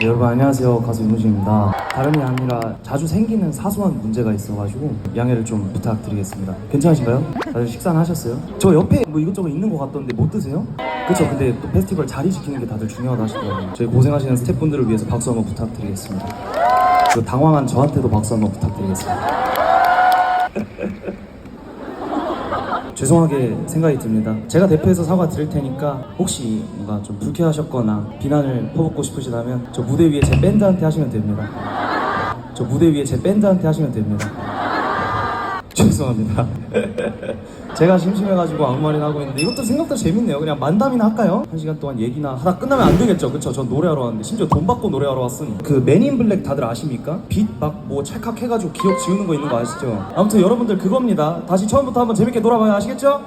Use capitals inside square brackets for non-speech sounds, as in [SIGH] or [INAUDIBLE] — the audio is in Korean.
여러분 안녕하세요. 가수 윤우진입니다. 다름이 아니라 자주 생기는 사소한 문제가 있어가지고 양해를 좀 부탁드리겠습니다. 괜찮으신가요? 다들 식사는 하셨어요? 저 옆에 뭐 이것저것 있는 것 같던데 못 드세요? 그쵸. 근데 또 페스티벌 자리 지키는 게 다들 중요하다 하시더라고요. 저희 고생하시는 스태프분들을 위해서 박수 한번 부탁드리겠습니다. 그 당황한 저한테도 박수 한번 부탁드리겠습니다 죄송하게 생각이 듭니다. 제가 대표해서 사과 드릴 테니까 혹시 뭔가 좀 불쾌하셨거나 비난을 퍼붓고 싶으시다면 저 무대 위에 제 밴드한테 하시면 됩니다. 저 무대 위에 제 밴드한테 하시면 됩니다. 죄송합니다. [LAUGHS] 제가 심심해가지고 아무 말이나 하고 있는데 이것도 생각보다 재밌네요. 그냥 만담이나 할까요? 한 시간 동안 얘기나 하다 끝나면 안 되겠죠. 그쵸? 전 노래하러 왔는데 심지어 돈 받고 노래하러 왔으니 그 맨인 블랙 다들 아십니까? 빛 막 뭐 찰칵해가지고 기억 지우는 거 있는 거 아시죠? 아무튼 여러분들 그겁니다. 다시 처음부터 한번 재밌게 놀아봐요. 아시겠죠?